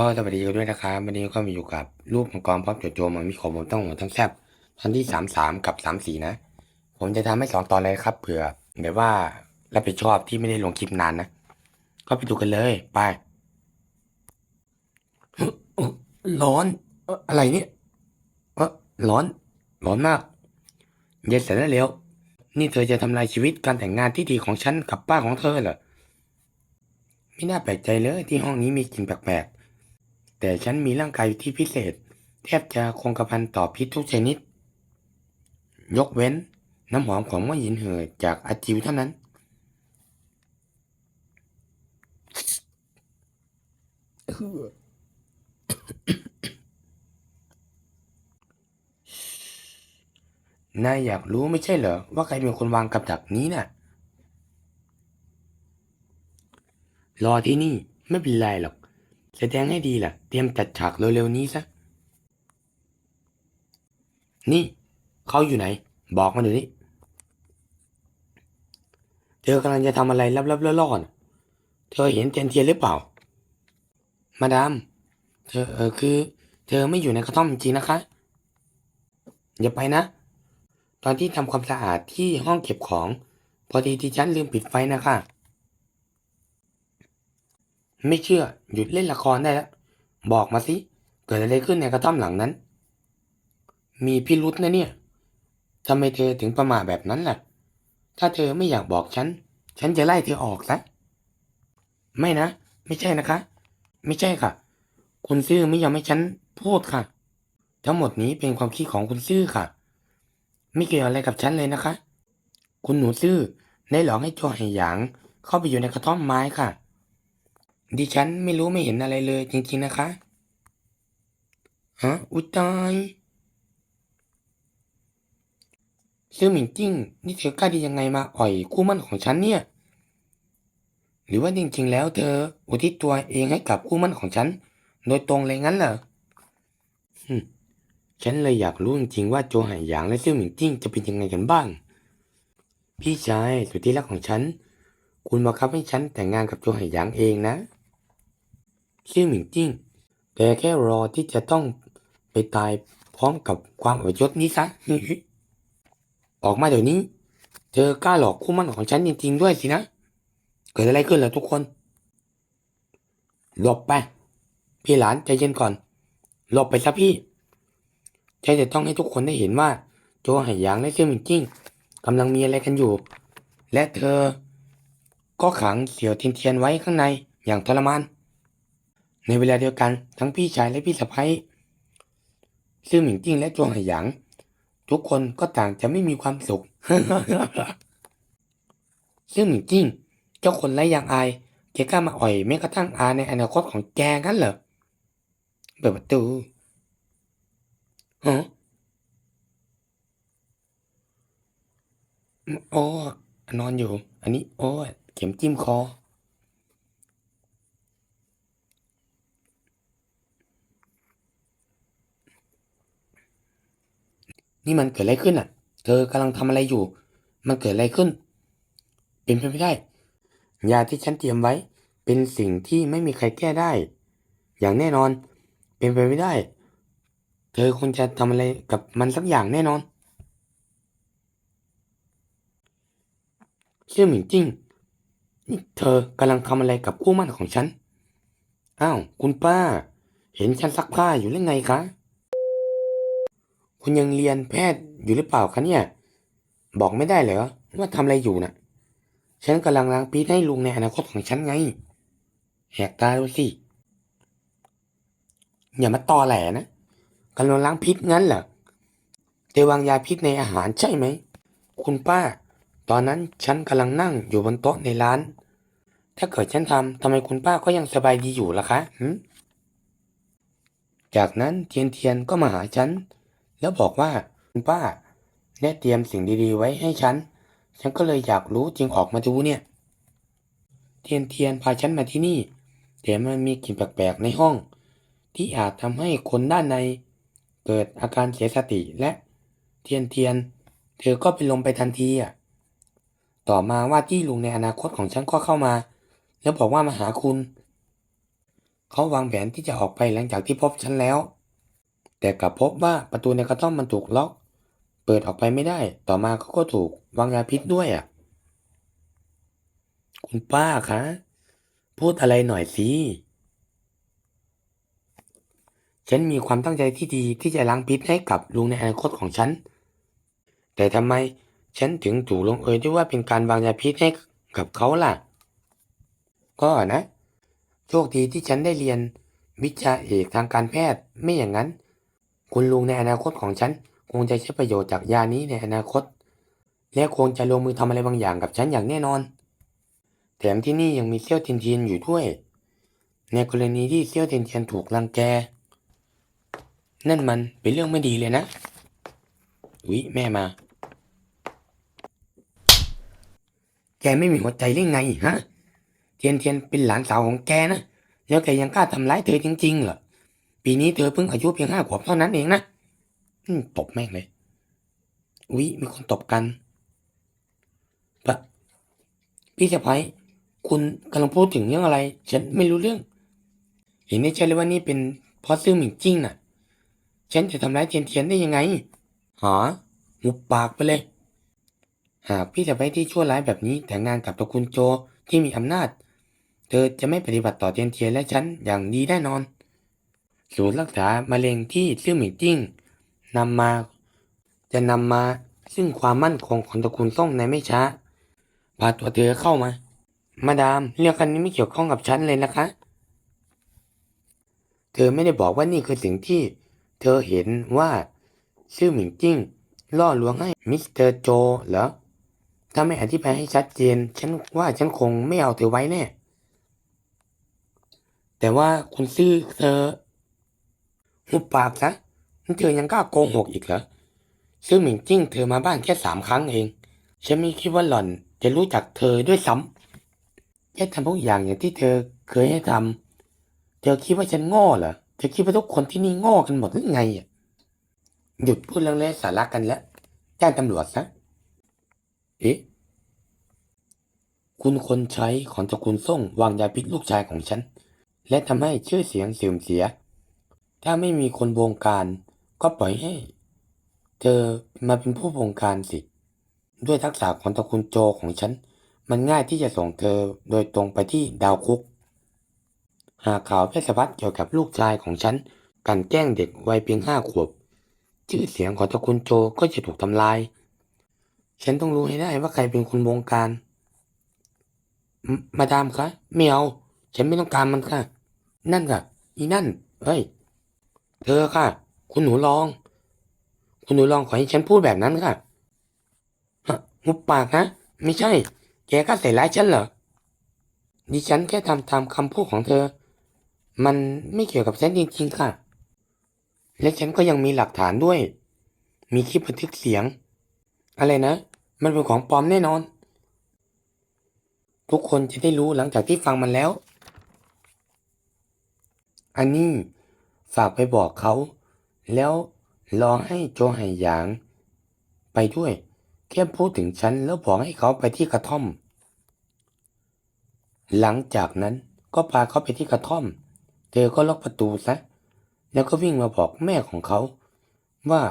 ก็สวัสดีกันด้วยนะครับวันนี้ก็มีอยู่กับรูปมังกรพร้อมโจโจมมีของผมต้องหัวทั้งแซบตอนที่สามสามกับสามสี่นะ ผมจะทำให้สองตอนเลยครับเผื่อแบบว่ารับผิดชอบที่ไม่ได้ลงคลิปนานนะ ก็ไปดูกันเลย ไปร้อนอะไรเนี่ยเออร้อน ร้อนมาก เย็นเสร็จแล้วเร็วนี่เธอจะทำลายชีวิตการแต่งงานที่ดีของฉันกับป้าของเธอเหรอไม่น่าแปลกใจเลยที่ห้องนี้มีกลิ่นแปลกๆ แต่ฉันมีร่างกายที่พิเศษ แทบจะคงกระพันต่อพิษทุกชนิด ยกเว้นน้ำหอมของม่อหยินเหอจากอาจิวเท่านั้น นายอยากรู้ไม่ใช่เหรอ ว่าใครเป็นคนวางกับดักนี้น่ะ รอที่นี่ไม่เป็นไรหรอก แสดงให้ดีล่ะ เตรียมจัดฉากเร็วๆนี้ซะ นี่ เขาอยู่ไหน บอกมาเดี๋ยวนี้ เธอกำลังจะทำอะไรลับๆล่อๆเธอเห็นเทียนเทียนหรือเปล่า มาดาม เธอเออคือ เธอไม่อยู่ในกระท่อมจริงๆนะคะ อย่าไปนะ ตอนที่ทำความสะอาดที่ห้องเก็บของ พอดีที่ฉันลืมปิดไฟนะคะ ไม่เชื่อหยุดเล่นละครได้แล้ว บอกมาสิ เกิดอะไรขึ้นในกระท่อมหลังนั้น มีพิรุษนะเนี่ยทำไมเธอถึงประมาทแบบนั้นล่ะ ถ้าเธอไม่อยากบอกฉัน ฉันจะไล่เธอออกซะ ไม่นะ ไม่ใช่นะคะ ไม่ใช่ค่ะ คุณซื่อไม่ยอมให้ฉันพูดค่ะ ทั้งหมดนี้เป็นความคิดของคุณซื่อค่ะ ไม่เกี่ยวอะไรกับฉันเลยนะคะ คุณหนูซื่อได้หลอกให้โจไหหยางเข้าไปอยู่ในกระท่อมไม้ค่ะ ดิฉันไม่รู้ไม่เห็นอะไรเลย จริง ๆ นะคะ ฮะ อุยตายซื่อหมิงจิ้ง นี่เธอกล้าดียังไงมาอ่อยคู่มั่นของฉันเนี่ย หรือว่าจริง ๆ แล้วเธอ อุทิศตัวเองให้กับคู่มั่นของฉัน โดยตรงเลยงั้นเหรอหึฉันเลยอยากรู้จริงๆว่าโจไหหยางและซื่อหมิงจิ้งจะเป็นยังไงกันบ้าง พี่ชายสุดที่รักของฉัน คุณบังคับให้ฉันแต่งงานกับโจไหหยางเองนะ ชื่อหมิงจิ้งแกแค่รอที่จะต้องไปตายพร้อมกับความอับยศนี้ซะ ออกมาเดี๋ยวนี้ เธอกล้าหลอกคู่มั่นของฉันจริงๆด้วยสินะ เกิดอะไรขึ้นล่ะทุกคน หลบไป พี่หลานใจเย็นก่อน หลบไปซะพี่ฉันจะต้องให้ทุกคนได้เห็นว่า โจหหยางและเซี่ยหมิงจิ้งกำลังมีอะไรกันอยู่ และเธอ ก็ขังเสี่ยวเทียนเทียนไว้ข้างในอย่างทรมาน ในเวลาเดียวกันทั้งพี่ชายและพี่สะใภ้ซื่อหมิงจิ้งและจวงไหหยาง ทุกคนก็ต่างจะไม่มีความสุขซื่อหมิงจิ้ง เจ้าคนไร้ยางอายแกกล้ามาอ่อยแม้กระทั่งอาในอนาคตของแกงั้นเหรอเปิดประตูฮะโอ้นอนอยู่ อันนี้ โอ้เข็มจิ้มคอ นี่มันเกิดอะไรขึ้นอะ เธอกำลังทำอะไรอยู่ มันเกิดอะไรขึ้น เป็นไปไม่ได้ ยาที่ฉันเตรียมไว้ เป็นสิ่งที่ไม่มีใครแก้ได้ อย่างแน่นอน เป็นไปไม่ได้ เธอคงจะทำอะไรกับมันสักอย่างแน่นอนเชื่อหมิงจิ้งนี่เธอกำลังทำอะไรกับคู่มั่นของฉัน อ้าว คุณป้า เห็นฉันซักผ้าอยู่หรือไงคะ คุณยังเรียนแพทย์อยู่หรือเปล่าคะเนี่ย บอกไม่ได้เหรอว่าทำอะไรอยู่น่ะ ฉันกำลังล้างพิษให้ลุงในอนาคตของฉันไง แหกตาดูสิ อย่ามาตอแหลนะกำลังล้างพิษงั้นเหรอเธอวางยาพิษในอาหารใช่ไหม คุณป้า ตอนนั้นฉันกำลังนั่งอยู่บนโต๊ะในร้าน ถ้าเกิดฉันทำทำไมคุณป้าก็ยังสบายดีอยู่ล่ะคะจากนั้นเทียนเทียนก็มาหาฉัน แล้วบอกว่าคุณป้าได้เตรียมสิ่งดีๆไว้ให้ฉัน ฉันก็เลยอยากรู้จึงออกมาดูเนี่ย เทียนเทียนพาฉันมาที่นี่ แต่มันมีกลิ่นแปลกๆในห้อง ที่อาจทำให้คนด้านใน เกิดอาการเสียสติและ เทียนเทียน เธอก็เป็นลมไปทันทีอะ ต่อมาว่าที่ลุงในอนาคตของฉันก็เข้ามา แล้วบอกว่ามาหาคุณ เขาวางแผนที่จะออกไปหลังจากที่พบฉันแล้ว แต่กลับพบว่าประตูในกระท่อมมันถูกล็อก เปิดออกไปไม่ได้ ต่อมาเขาก็ถูกวางยาพิษด้วยอะ คุณป้าคะ พูดอะไรหน่อยสิฉันมีความตั้งใจที่ดีที่จะล้างพิษให้กับลุงในอนาคตของฉัน แต่ทำไมฉันถึงถูกลงเอยด้วยว่าเป็นการวางยาพิษให้กับเขาล่ะ ก็นะ โชคดีที่ฉันได้เรียนวิชาเอกทางการแพทย์ไม่อย่างนั้น คุณลุงในอนาคตของฉัน คงจะใช้ประโยชน์จากยานี้ในอนาคต และคงจะลงมือทำอะไรบางอย่างกับฉันอย่างแน่นอน แถมที่นี่ยังมีเซี่ยวเทินเทียนอยู่ด้วย ในกรณีที่เซี่ยวเทินเทียนถูกรังแก นั่นมันเป็นเรื่องไม่ดีเลยนะอุ๊ยแม่มา แกไม่มีหัวใจหรือไงฮะ เทียนเทียนเป็นหลานสาวของแกนะ แล้วแกยังกล้าทำร้ายเธอจริงๆเหรอ ปีนี้เธอเพิ่งอายุเพียงห้าขวบเท่านั้นเองนะตบแม่งเลย อุ๊ย มีคนตบกันปะพี่สะพ้ายคุณกำลังพูดถึงเรื่องอะไร ฉันไม่รู้เรื่อง เห็นได้ชัดเลยว่านี่เป็นเพราะซื่อหมิงจิ้งน่ะ ฉันจะทำร้ายเทียนเทียนได้ยังไงหาหุบปากไปเลย หากพี่สะพ้ายที่ชั่วร้ายแบบนี้แต่งงานกับตระกูลโจที่มีอำนาจ เธอจะไม่ปฏิบัติต่อเทียนเทียนและฉันอย่างดีแน่นอน ศูนย์รักษามะเร็งที่ซื่อหมิงจิ้งนำมา จะนำมาซึ่งความมั่นคงของตระกูลซ่งในไม่ช้า พาตัวเธอเข้ามา มาดามเรื่องคันนี้ไม่เกี่ยวข้องกับฉันเลยนะคะ เธอไม่ได้บอกว่านี่คือสิ่งที่ เธอเห็นว่าชื่อหมิงจิ้งล่อลวงให้มิสเตอร์โจเหรอ ถ้าไม่อธิบายให้ชัดเจน ฉันว่าฉันคงไม่เอาเธอไว้แน่ แต่ว่าคุณซื่อเธอ หุบปากซะนั่นเธอยังกล้าโกหกอีกเหรอซื่อหมิงจิ้งเธอมาบ้านแค่สามครั้งเอง ฉันไม่คิดว่าหล่อนจะรู้จักเธอด้วยซ้ำแค่ทำทุกอย่างอย่างที่เธอเคยให้ทำเธอคิดว่าฉันโง่เหรอ เธอคิดว่าทุกคนที่นี่โง่กันหมดหรือไงอะหยุดพูดเรื่องไร้สาระกันแล้วแจ้งตำรวจซะ เอ๊ะ คุณคนใช้ของตระกูลส่งวางยาพิษลูกชายของฉัน และทำให้ชื่อเสียงเสื่อมเสีย ถ้าไม่มีคนบงการ ก็ปล่อยให้ เธอมาเป็นผู้บงการสิ ด้วยทักษะของตระกูลโจของฉัน มันง่ายที่จะส่งเธอโดยตรงไปที่ดาวคุก หากข่าวแพร่สะพัดเกี่ยวกับลูกชายของฉันกันแกล้งเด็กวัยเพียงห้าขวบ ชื่อเสียงของตระกูลโจก็จะถูกทำลาย ฉันต้องรู้ให้ได้ว่าใครเป็นคนบงการมมาดามคะไม่เอา ฉันไม่ต้องการมันค่ะ นั่นค่ะอีนั่น เฮ้ย เธอค่ะ คุณหนูลอง คุณหนูลองขอให้ฉันพูดแบบนั้นค่ะหุบปากนะไม่ใช่ แกก็ใส่ร้ายฉันเหรอ ดิฉันแค่ทำตามคำพูดของเธอ มันไม่เกี่ยวกับฉันจริงๆค่ะ และฉันก็ยังมีหลักฐานด้วย มีคลิปบันทึกเสียง อะไรนะ มันเป็นของปลอมแน่นอน ทุกคนจะได้รู้หลังจากที่ฟังมันแล้ว อันนี้ ฝากไปบอกเขา แล้วรอให้โจไหหยาง ไปด้วย แค่พูดถึงฉันแล้วบอกให้เขาไปที่กระท่อม หลังจากนั้นก็พาเขาไปที่กระท่อม เธอก็ล็อกประตูซะ แล้วก็วิ่งมาบอกแม่ของเขา ว่า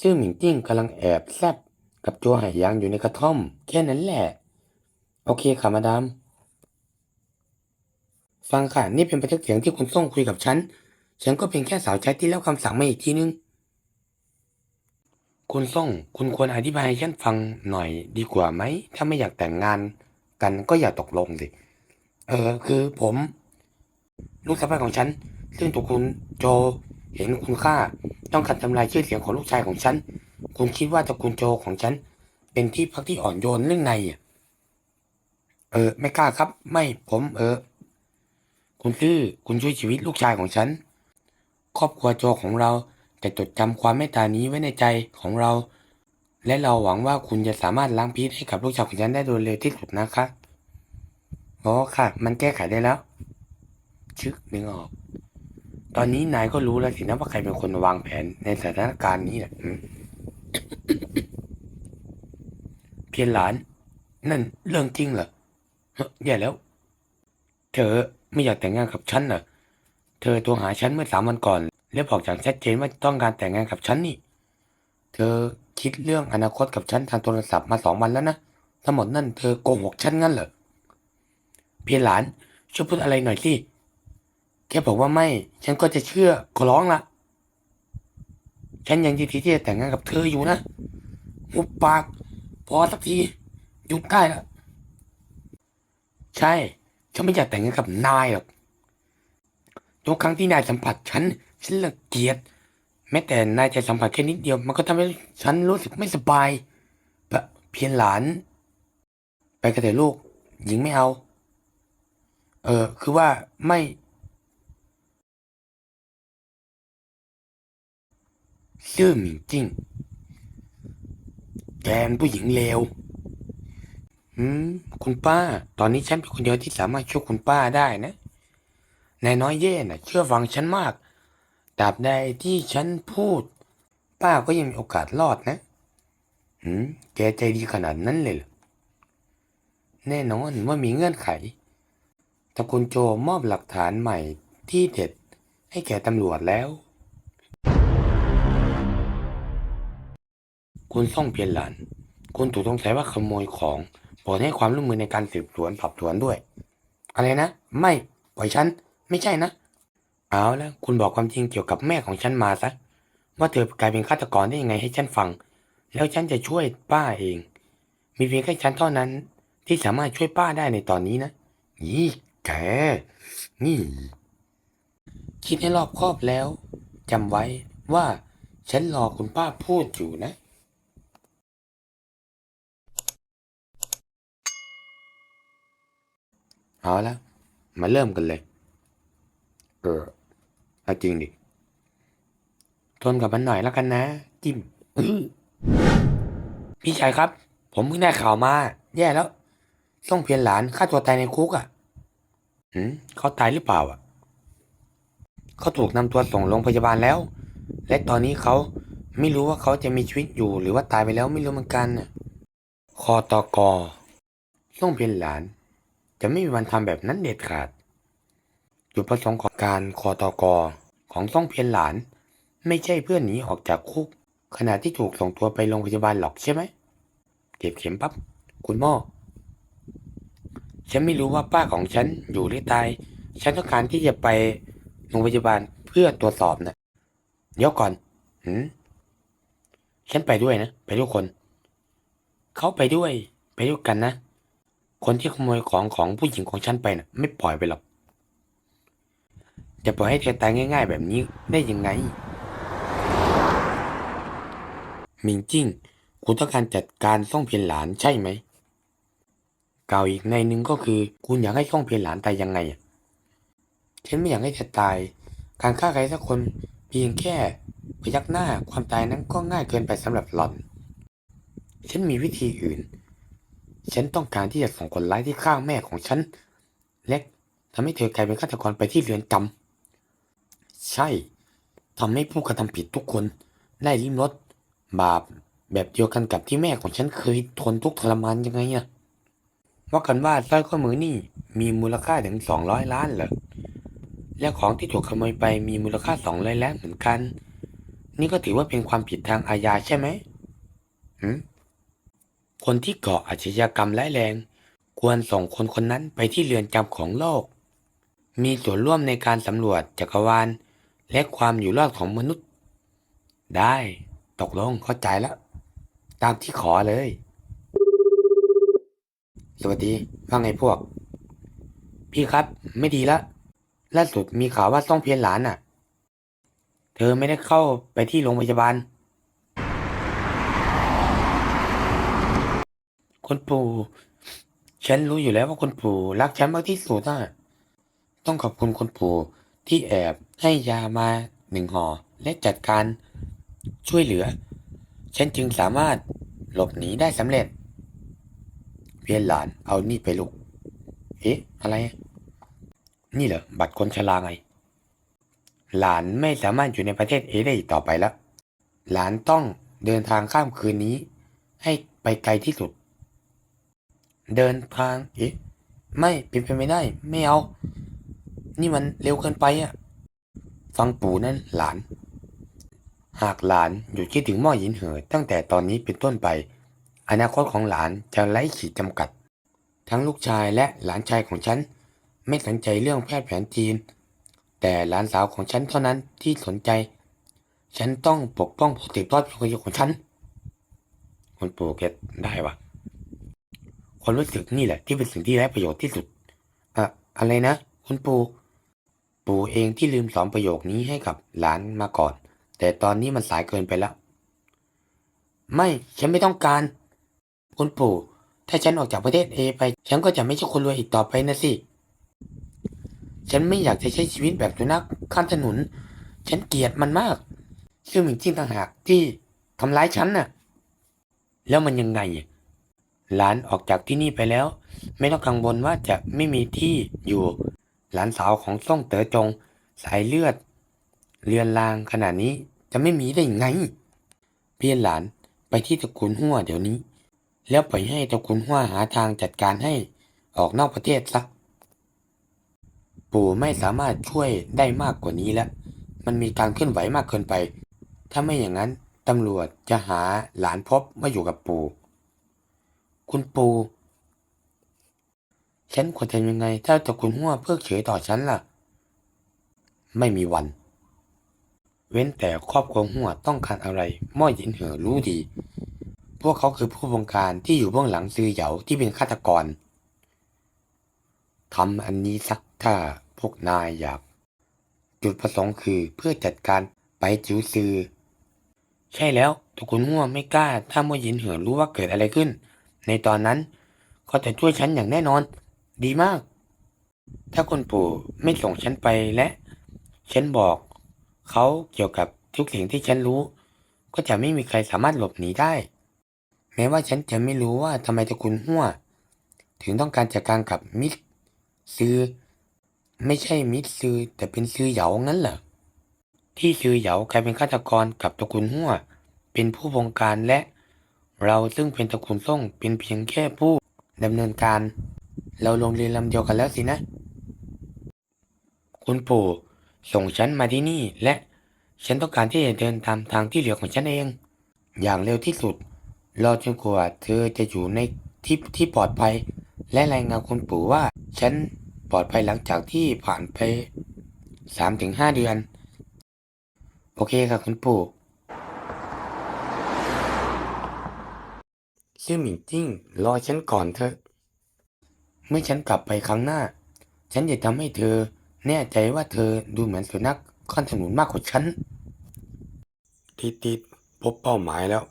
ซื่อหมิงจิ้งกำลังแอบแซบกับโจไหหยางอยู่ในกระท่อม แค่นั้นแหละ โอเคค่ะมาดามฟังค่ะ นี่เป็นบันทึกเสียงที่คุณส่งคุยกับฉัน ฉันก็เพียงแค่สาวใช้ที่แล้วคำสั่งมาอีกทีนึง คุณส่ง คุณควรอธิบายให้ฉันฟังหน่อยดีกว่าไหม ถ้าไม่อยากแต่งงานกันก็อย่าตกลงสิ เออ คือผม ลูกสะใภ้ของฉัน ซึ่งตัวคุณโจเห็นคุณค่า ต้องการทำลายชื่อเสียงของลูกชายของฉัน คุณคิดว่าตระกูลโจของฉัน เป็นที่พักที่อ่อนโยนเรื่องไงอะเออ ไม่กล้าครับ ไม่ผม เออ คุณซื่อคุณช่วยชีวิตลูกชายของฉัน ครอบครัวโจของเราจะจดจำความเมตตานี้ไว้ในใจของเรา และเราหวังว่าคุณจะสามารถล้างพิษให้กับลูกชายของฉันได้โดยเร็วที่สุดนะคะอ๋อค่ะ มันแก้ไขได้แล้ว ชึกนึกออก ตอนนี้นายก็รู้แล้วสินะว่าใครเป็นคนวางแผนในสถานการณ์นี้แหละเพียนหลาน นั่นเรื่องจริงเหรอแย่แล้ว เธอไม่อยากแต่งงานกับฉันเหรอ เธอโทรหาฉันเมื่อสามวันก่อน และบอกอย่างชัดเจนว่าต้องการแต่งงานกับฉันนี่ เธอคิดเรื่องอนาคตกับฉันทางโทรศัพท์มาสองวันแล้วนะ ทั้งหมดนั่นเธอโกหกฉันงั้นเหรอ เพียหลานช่วยพูดอะไรหน่อยสิ แค่บอกว่าไม่ ฉันก็จะเชื่อขอร้องละ ฉันยังยินดีที่จะแต่งงานกับเธออยู่นะหุบปาก พอสักทีหยุดได้แล้วใช่ ฉันไม่อยากแต่งงานกับนายหรอก ทุกครั้งที่นายสัมผัสฉัน ฉันละเกียด แม้แต่นายจะสัมผัสแค่นิดเดียว มันก็ทำให้ฉันรู้สึกไม่สบายแบบเพียงหลาน ไปกันเถอะลูก หญิงไม่เอา เออ คือว่าไม่ ซื่อหมิงจิ้งแกนผู้หญิงเลวอืม คุณป้า ตอนนี้ฉันเป็นคนเดียวที่สามารถช่วยคุณป้าได้นะ นายน้อยเย่น่ะเชื่อฟังฉันมากตราบใดที่ฉันพูด ป้าก็ยังมีโอกาสรอดนะหืมแกใจดีขนาดนั้นเลยเหรอแน่นอนว่ามีเงื่อนไขตระกูลโจมอบหลักฐานใหม่ที่เด็ดให้แก่ตำรวจแล้ว คุณส่องเพียนหลาน คุณถูกสงสัยว่าขโมยของโปรดให้ความร่วมมือในการสืบสวนสอบสวนด้วย อะไรนะ ไม่ ปล่อยฉัน ไม่ใช่นะ เอาแล้วคุณบอกความจริงเกี่ยวกับแม่ของฉันมาซะ ว่าเธอกลายเป็นฆาตกรได้ยังไงให้ฉันฟัง แล้วฉันจะช่วยป้าเอง มีเพียงแค่ฉันเท่านั้น ที่สามารถช่วยป้าได้ในตอนนี้นะยี่แกนี่ คิดให้รอบคอบแล้วจำไว้ว่าฉันรอคุณป้าพูดอยู่นะเอาละมาเริ่มกันเลย เออเอาจริงดิ ทนกับมันหน่อยแล้วกันนะ จิ้ม พี่ชายครับ ผมเพิ่งได้ข่าวมา แย่แล้ว ส่งเพียนหลานฆ่าตัวตายในคุกอะ่ะหืมเขาตายหรือเปล่าอะ เขาถูกนำตัวส่งโรงพยาบาลแล้ว และตอนนี้เขาไม่รู้ว่าเขาจะมีชีวิตอยู่ หรือว่าตายไปแล้วไม่รู้เหมือนกันน่ะคอตอกอส่งเพียนหลาน จะไม่มีวันทำแบบนั้นเด็ดขาด จุดประสงค์ของการคอตอกอของซ่องเพียนหลาน ไม่ใช่เพื่อหนีออกจากคุก ขณะที่ถูกส่งตัวไปโรงพยาบาลหรอกใช่ไหมเก็บเข็มปั๊บคุณหมอฉันไม่รู้ว่าป้าของฉันอยู่หรือตาย ฉันต้องการที่จะไปโรงพยาบาลเพื่อตรวจสอบนะเดี๋ยวก่อนหืมฉันไปด้วยนะ ไปทุกคน เขาไปด้วย ไปด้วยกันนะ คนที่ขโมยของของผู้หญิงของฉันไปนะ่ะ ไม่ปล่อยไปหรอก จะปล่อยให้เธอตายง่าย ๆ แบบนี้ได้ยังไงมิงจิ้งคุณต้องการจัดการซ่องเพียนหลานใช่ไหมกล่าวอีกในหนึ่งก็คือ คุณอยากให้ซ่องเพียนหลานตายยังไงฉันไม่อยากให้เธอตาย การฆ่าใครสักคนเพียงแค่พยักหน้าความตายนั้นก็ง่ายเกินไปสำหรับหล่อน ฉันมีวิธีอื่น ฉันต้องการที่จะส่งคนร้ายที่ฆ่าแม่ของฉัน และทำให้เธอกลายเป็นฆาตกรไปที่เรือนจำ ใช่ทำให้ผู้กระทำผิดทุกคนได้ลิ้มรสบาปแบบเดียวกันกับที่แม่ของฉันเคยทนทุกข์ทรมานยังไงอะว่ากันว่าสร้อยข้อมือนี่มีมูลค่าถึงสองร้อยล้านเหรอและของที่ถูกขโมยไปมีมูลค่าสองร้อยล้านเหมือนกัน นี่ก็ถือว่าเป็นความผิดทางอาญาใช่ไหมหืมคนที่ก่ออาชญากรรมร้ายแรง ควรส่งคนคนนั้นไปที่เรือนจำของโลก มีส่วนร่วมในการสำรวจจักรวาล และความอยู่รอดของมนุษย์ ได้ตกลงเข้าใจแล้ว ตามที่ขอเลย สวัสดีว่าไงพวก พี่ครับ ไม่ดีละล่าสุดมีข่าวว่าซ่องเพียนหลานน่ะ เธอไม่ได้เข้าไปที่โรงพยาบาลคุณปู่ฉันรู้อยู่แล้วว่าคุณปู่รักฉันมากที่สุดอะต้องขอบคุณคุณปู่ ที่แอบให้ยามาหนึ่งห่อและจัดการช่วยเหลือ ฉันจึงสามารถหลบหนีได้สำเร็จ เพียนหลานเอานี่ไปลูก เอ๊ะ อะไร นี่เหรอ บัตรคนชราไง หลานไม่สามารถอยู่ในประเทศเอได้อีกต่อไปแล้ว หลานต้องเดินทางข้ามคืนนี้ ให้ไปไกลที่สุด เดินทาง เอ๊ะ ไม่เป็นไปไม่ได้ ไม่เอา นี่มันเร็วเกินไปอะ ฟังปู่นั่นหลาน หากหลานหยุดคิดถึงหม้อหินเหอตั้งแต่ตอนนี้เป็นต้นไป อนาคตของหลานจะไร้ขีดจำกัด ทั้งลูกชายและหลานชายของฉัน ไม่สนใจเรื่องแพทย์แผนจีน แต่หลานสาวของฉันเท่านั้นที่สนใจ ฉันต้องปกป้องผู้สืบทอดประโยชน์ของฉันคุณปู่เก็ตได้วะความรู้สึกนี่แหละที่เป็นสิ่งที่ไร้ประโยชน์ที่สุดอะอะไรนะ คุณปู่ ปู่เองที่ลืมสอนประโยคนี้ให้กับหลานมาก่อน แต่ตอนนี้มันสายเกินไปแล้ว ไม่ฉันไม่ต้องการ คุณปู่ ถ้าฉันออกจากประเทศเอไป ฉันก็จะไม่ใช่คนรวยอีกต่อไปนะสิ ฉันไม่อยากจะใช้ชีวิตแบบสุนัขข้ามถนน ฉันเกลียดมันมาก ซึ่งมันจริงต่างหากที่ทำร้ายฉันน่ะ แล้วมันยังไงหลานออกจากที่นี่ไปแล้ว ไม่ต้องกังวลว่าจะไม่มีที่อยู่ หลานสาวของซ่องเต๋อจง สายเลือดเลือนลางขนาดนี้จะไม่มีได้ยังไง เพียนหลานไปที่ตระกูลหัวเดี๋ยวนี้ แล้วปล่อยให้ตระกูลหัวหาทางจัดการให้ออกนอกประเทศซะปู่ไม่สามารถช่วยได้มากกว่านี้แล้ว มันมีการเคลื่อนไหวมากเกินไป ถ้าไม่อย่างนั้นตำรวจจะหาหลานพบว่าอยู่กับปู่ คุณปู่ ฉันควรทำยังไงถ้าตระกูลหัวเพิกเฉยต่อฉันล่ะ ไม่มีวัน เว้นแต่ครอบครัวหัวต้องการอะไรม่อหยินเหอรู้ดี พวกเขาคือผู้บงการที่อยู่เบื้องหลังซื้อเหยาที่เป็นฆาตกรทำอันนี้สักถ้าพวกนายอยาก จุดประสงค์คือเพื่อจัดการไปจิวซือ ใช่แล้วตระกูลหัวไม่กล้า ถ้าม่อหยินเหอรู้ว่าเกิดอะไรขึ้น ในตอนนั้นเขาจะช่วยฉันอย่างแน่นอน ดีมาก ถ้าคุณปู่ไม่ส่งฉันไปและ ฉันบอกเขาเกี่ยวกับทุกสิ่งที่ฉันรู้ ก็จะไม่มีใครสามารถหลบหนีได้ แม้ว่าฉันจะไม่รู้ว่าทำไมตระกูลหัวถึงต้องการจัดการกับมิสซือ ไม่ใช่มิสซือแต่เป็นซือเหยางั้นเหรอที่ซือเหยากลายเป็นฆาตกรกับตระกูลหัวเป็นผู้บงการและ เราซึ่งเป็นตระกูลส่งเป็นเพียงแค่ผู้ดำเนินการ เราลงเรือลำเดียวกันแล้วสินะ คุณปู่ส่งฉันมาที่นี่และฉันต้องการที่จะเดินตามทางที่เหลือของฉันเอง อย่างเร็วที่สุด รอจนกว่าเธอจะอยู่ในที่ที่ปลอดภัย และรายงานคุณปู่ว่า ฉันปลอดภัยหลังจากที่ผ่านไปสามถึงห้าเดือน โอเคค่ะคุณปู่ชื่อหมิงจิ้งรอฉันก่อนเถอะ มื่อฉันกลับไปครั้งหน้า ฉันจะทำให้เธอแน่ใจว่าเธอดูเหมือนสุนัขข้อนถนนมากกว่าฉัน ติดติดพบเป้าหมายแล้ว